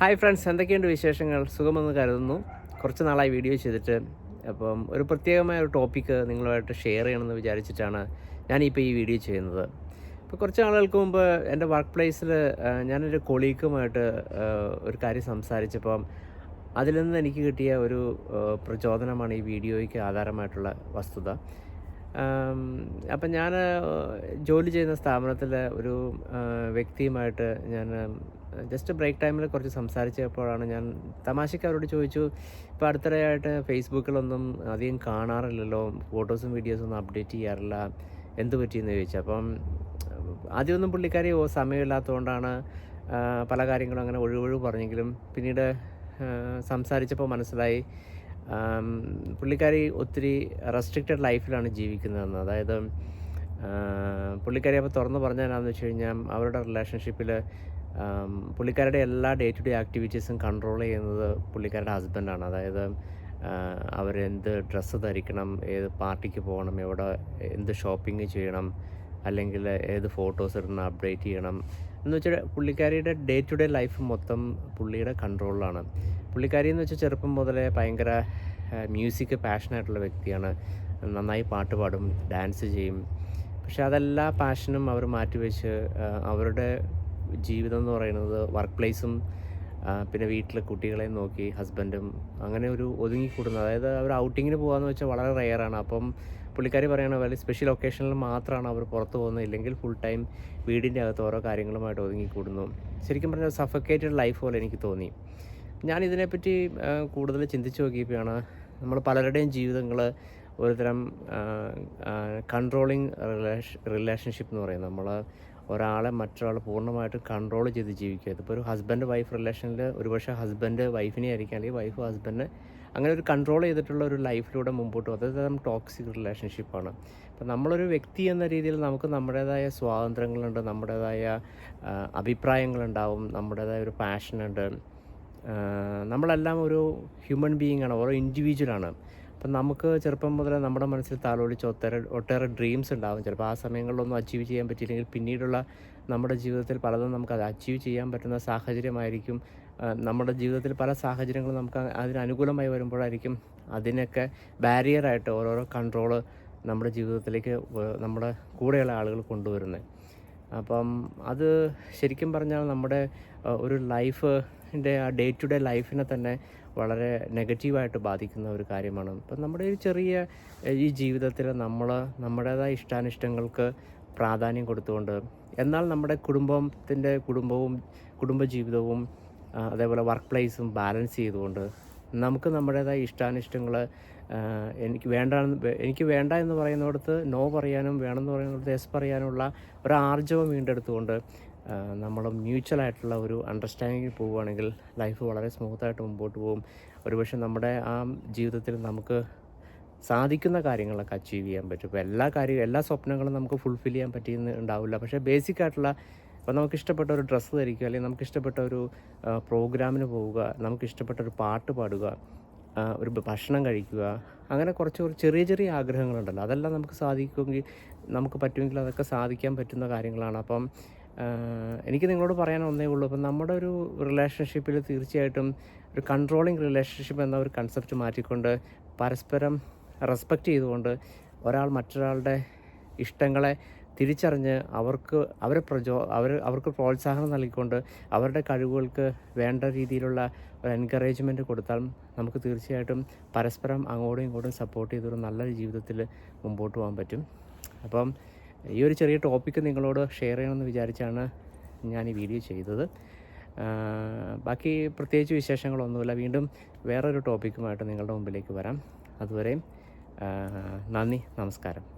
Hi friends എന്തൊക്കെയുണ്ട് വിശേഷങ്ങൾ? സുഖമെന്ന് കരുതുന്നു. കുറച്ച് നാളായി വീഡിയോ ചെയ്തിട്ട്. അപ്പം ഒരു പ്രത്യേകമായ ഒരു ടോപ്പിക്ക് നിങ്ങളുമായിട്ട് ഷെയർ ചെയ്യണമെന്ന് വിചാരിച്ചിട്ടാണ് ഞാനിപ്പോൾ ഈ വീഡിയോ ചെയ്യുന്നത്. ഇപ്പോൾ കുറച്ച് നാളുകൾക്ക് മുമ്പ് എന്റെ വർക്ക് പ്ലേസിൽ ഞാനൊരു കൊളീക്കുമായിട്ട് ഒരു കാര്യം സംസാരിച്ചപ്പം അതിൽ നിന്ന് എനിക്ക് കിട്ടിയ ഒരു പ്രചോദനമാണ് ഈ വീഡിയോയ്ക്ക് ആധാരമായിട്ടുള്ള വസ്തുത. അപ്പം ഞാൻ ജോലി ചെയ്യുന്ന സ്ഥാപനത്തിലെ ഒരു വ്യക്തിയുമായിട്ട് ഞാൻ ജസ്റ്റ് ബ്രേക്ക് ടൈമിൽ കുറച്ച് സംസാരിച്ചപ്പോഴാണ് ഞാൻ തമാശയ്ക്ക് അവരോട് ചോദിച്ചു ഇപ്പോൾ അടുത്തിടെയായിട്ട് ഫേസ്ബുക്കിലൊന്നും അധികം കാണാറില്ലല്ലോ? ഫോട്ടോസും വീഡിയോസും ഒന്നും അപ്ഡേറ്റ് ചെയ്യാറില്ല? എന്ത് പറ്റിയെന്ന് ചോദിച്ചു. അപ്പം ആദ്യമൊന്നും പുള്ളിക്കാരി ഓ സമയമില്ലാത്തതുകൊണ്ടാണ് പല കാര്യങ്ങളും അങ്ങനെ ഒഴിവൊഴിവ് പറഞ്ഞെങ്കിലും പിന്നീട് സംസാരിച്ചപ്പോൾ മനസ്സിലായി. പുള്ളിക്കാരി ഒത്തിരി റെസ്ട്രിക്റ്റഡ് ലൈഫിലാണ് ജീവിക്കുന്നതെന്ന്. അതായത് പുള്ളിക്കാരി അപ്പോൾ തുറന്ന് പറഞ്ഞാൽ എന്നാന്ന് വെച്ച് കഴിഞ്ഞാൽ അവരുടെ റിലേഷൻഷിപ്പിൽ പുള്ളിക്കാരുടെ എല്ലാ ഡേ ടു ഡേ ആക്ടിവിറ്റീസും കൺട്രോൾ ചെയ്യുന്നത് പുള്ളിക്കാരുടെ ഹസ്ബൻഡാണ് അതായത് അവരെന്ത് ഡ്രസ്സ് ധരിക്കണം ഏത് പാർട്ടിക്ക് പോകണം എവിടെ എന്ത് ഷോപ്പിംഗ് ചെയ്യണം അല്ലെങ്കിൽ ഏത് ഫോട്ടോസ് ഇടണം അപ്ഡേറ്റ് ചെയ്യണം എന്ന് വെച്ചാൽ പുള്ളിക്കാരിയുടെ ഡേ ടു ഡേ ലൈഫ് മൊത്തം പുള്ളിയുടെ കൺട്രോളിലാണ് പുള്ളിക്കാരി എന്ന് വെച്ചാൽ ചെറുപ്പം മുതലേ ഭയങ്കര മ്യൂസിക് പാഷനായിട്ടുള്ള വ്യക്തിയാണ്. നന്നായി പാട്ട് പാടും ഡാൻസ് ചെയ്യും. പക്ഷെ അതെല്ലാ പാഷനും അവർ മാറ്റിവെച്ച് അവരുടെ ജീവിതം എന്ന് പറയുന്നത് വർക്ക് പ്ലേസും പിന്നെ വീട്ടിലെ കുട്ടികളെ നോക്കി ഹസ്ബൻഡും അങ്ങനെ ഒരു ഒതുങ്ങിക്കൂടുന്നത്. അതായത് അവർ ഔട്ടിങ്ങിന് പോകാന്ന് വെച്ചാൽ വളരെ റെയറാണ് അപ്പം പുള്ളിക്കാരി പറയണ പോലെ സ്പെഷ്യൽ ഒക്കേഷനിൽ മാത്രമാണ് അവർ പുറത്ത് പോകുന്നത്. ഇല്ലെങ്കിൽ ഫുൾ ടൈം വീടിന്റെ അകത്ത് ഓരോ കാര്യങ്ങളുമായിട്ട് ഒതുങ്ങിക്കൂടുന്നു. ശരിക്കും പറഞ്ഞാൽ സഫക്കേറ്റഡ് ലൈഫ് പോലെ എനിക്ക് തോന്നി. ഞാൻ ഇതിനെപ്പറ്റി കൂടുതൽ ചിന്തിച്ച് നോക്കിയപ്പോഴാണ് നമ്മൾ പലരുടെയും ജീവിതങ്ങൾ ഒരുതരം കൺട്രോളിങ് റിലേഷ റിലേഷൻഷിപ്പ് എന്ന് പറയുന്നത് നമ്മൾ ഒരാളെ മറ്റൊരാൾ പൂർണമായിട്ട് കൺട്രോൾ ചെയ്ത് ജീവിക്കുക. ഇതിപ്പോൾ ഒരു ഹസ്ബൻഡ് വൈഫ് റിലേഷനിൽ ഒരുപക്ഷെ ഹസ്ബൻഡ് വൈഫിനെ ആയിരിക്കും അല്ലെങ്കിൽ വൈഫ് ഹസ്ബൻഡിനെ അങ്ങനെ ഒരു കൺട്രോൾ ചെയ്തിട്ടുള്ള ഒരു ലൈഫിലൂടെ മുമ്പോട്ട് പോകും അതൊരു ടോക്സിക് റിലേഷൻഷിപ്പാണ് അപ്പം നമ്മളൊരു വ്യക്തി എന്ന രീതിയിൽ നമുക്ക് നമ്മുടേതായ സ്വാതന്ത്ര്യങ്ങളുണ്ട് നമ്മുടേതായ അഭിപ്രായങ്ങളുണ്ടാവും നമ്മുടേതായ ഒരു പാഷനുണ്ട് നമ്മളെല്ലാം ഒരു ഹ്യൂമൻ ബീയിങ് ആണ് ഓരോ ഇൻഡിവിജ്വലാണ് അപ്പം നമുക്ക് ചെറുപ്പം മുതലേ നമ്മുടെ മനസ്സിൽ താലോലിച്ച് ഒട്ടേറെ ഒട്ടേറെ ഡ്രീംസ് ഉണ്ടാകും ചിലപ്പോൾ ആ സമയങ്ങളിലൊന്നും അച്ചീവ് ചെയ്യാൻ പറ്റിയില്ലെങ്കിൽ പിന്നീടുള്ള നമ്മുടെ ജീവിതത്തിൽ പലതും നമുക്ക് അത് അച്ചീവ് ചെയ്യാൻ പറ്റുന്ന സാഹചര്യമായിരിക്കും. നമ്മുടെ ജീവിതത്തിൽ പല സാഹചര്യങ്ങളും നമുക്ക് അതിന് അനുകൂലമായി വരുമ്പോഴായിരിക്കും അതിനൊക്കെ ബാരിയറായിട്ട് ഓരോരോ കൺട്രോൾ നമ്മുടെ ജീവിതത്തിലേക്ക് നമ്മുടെ കൂടെയുള്ള ആളുകൾ കൊണ്ടുവരുന്നത്. അപ്പം അത് ശരിക്കും പറഞ്ഞാൽ നമ്മുടെ ഒരു ലൈഫിന്റെ ആ ഡേ ടു ഡേ ലൈഫിനെ തന്നെ വളരെ നെഗറ്റീവായിട്ട് ബാധിക്കുന്ന ഒരു കാര്യമാണ്. ഇപ്പം നമ്മുടെ ഒരു ചെറിയ ഈ ജീവിതത്തിൽ നമ്മൾ നമ്മുടേതായ ഇഷ്ടാനിഷ്ടങ്ങൾക്ക് പ്രാധാന്യം കൊടുത്തുകൊണ്ട് എന്നാൽ നമ്മുടെ കുടുംബത്തിന്റെ കുടുംബവും കുടുംബജീവിതവും അതേപോലെ വർക്ക് പ്ലേസും ബാലൻസ് ചെയ്തുകൊണ്ട് നമുക്ക് നമ്മുടേതായ ഇഷ്ടാനിഷ്ടങ്ങൾ എനിക്ക് വേണ്ട എനിക്ക് വേണ്ട എന്ന് പറയുന്നിടത്ത് നോ പറയാനും വേണമെന്ന് പറയുന്നിടത്ത് എസ് പറയാനുള്ള ഒരു ആർജവം വീണ്ടെടുത്തുകൊണ്ട് നമ്മൾ മ്യൂച്വൽ ആയിട്ടുള്ള ഒരു അണ്ടർസ്റ്റാൻഡിങ്ങിൽ പോവുകയാണെങ്കിൽ ലൈഫ് വളരെ സ്മൂത്തായിട്ട് മുമ്പോട്ട് പോകും. ഒരുപക്ഷെ നമ്മുടെ ആ ജീവിതത്തിൽ നമുക്ക് സാധിക്കുന്ന കാര്യങ്ങളൊക്കെ അച്ചീവ് ചെയ്യാൻ പറ്റും. ഇപ്പോൾ എല്ലാ കാര്യവും എല്ലാ സ്വപ്നങ്ങളും നമുക്ക് ഫുൾഫിൽ ചെയ്യാൻ പറ്റിയെന്ന് ഉണ്ടാവില്ല. പക്ഷേ ബേസിക് ആയിട്ടുള്ള ഇപ്പോൾ നമുക്ക് ഇഷ്ടപ്പെട്ട ഒരു ഡ്രസ്സ് ധരിക്കുക അല്ലെങ്കിൽ നമുക്ക് ഇഷ്ടപ്പെട്ട ഒരു പ്രോഗ്രാമിന് പോവുക നമുക്ക് ഇഷ്ടപ്പെട്ട ഒരു പാട്ട് പാടുക ഒരു ഭക്ഷണം കഴിക്കുക. അങ്ങനെ കുറച്ച് കുറച്ച് ചെറിയ ചെറിയ ആഗ്രഹങ്ങളുണ്ടല്ലോ. അതെല്ലാം നമുക്ക് സാധിക്കുമെങ്കിൽ നമുക്ക് പറ്റുമെങ്കിൽ അതൊക്കെ സാധിക്കാൻ പറ്റുന്ന കാര്യങ്ങളാണ്. അപ്പം എനിക്ക് നിങ്ങളോട് പറയാൻ ഒന്നേ ഉള്ളൂ. അപ്പം നമ്മുടെ ഒരു റിലേഷൻഷിപ്പിൽ തീർച്ചയായിട്ടും ഒരു കൺട്രോളിങ് റിലേഷൻഷിപ്പ് എന്ന ഒരു കൺസെപ്റ്റ് മാറ്റിക്കൊണ്ട് പരസ്പരം റെസ്പെക്റ്റ് ചെയ്തുകൊണ്ട് ഒരാൾ മറ്റൊരാളുടെ ഇഷ്ടങ്ങളെ തിരിച്ചറിഞ്ഞ് അവർക്ക് അവരെ പ്രചോ അവർ അവർക്ക് പ്രോത്സാഹനം നൽകിക്കൊണ്ട് അവരുടെ കഴിവുകൾക്ക് വേണ്ട രീതിയിലുള്ള എൻകറേജ്മെന്റ് കൊടുത്താൽ നമുക്ക് തീർച്ചയായിട്ടും പരസ്പരം അങ്ങോട്ടും ഇങ്ങോട്ടും സപ്പോർട്ട് ചെയ്തൊരു നല്ല ജീവിതത്തിൽ മുമ്പോട്ട് പോകാൻ പറ്റും. അപ്പം ഈ ഒരു ചെറിയ ടോപ്പിക്ക് നിങ്ങളോട് ഷെയർ ചെയ്യണമെന്ന് വിചാരിച്ചാണ് ഞാൻ ഈ വീഡിയോ ചെയ്തത്. ബാക്കി പ്രത്യേകിച്ച് വിശേഷങ്ങളൊന്നുമില്ല. വീണ്ടും വേറൊരു ടോപ്പിക്കുമായിട്ട് നിങ്ങളുടെ മുമ്പിലേക്ക് വരാം. അതുവരെയും നന്ദി നമസ്കാരം.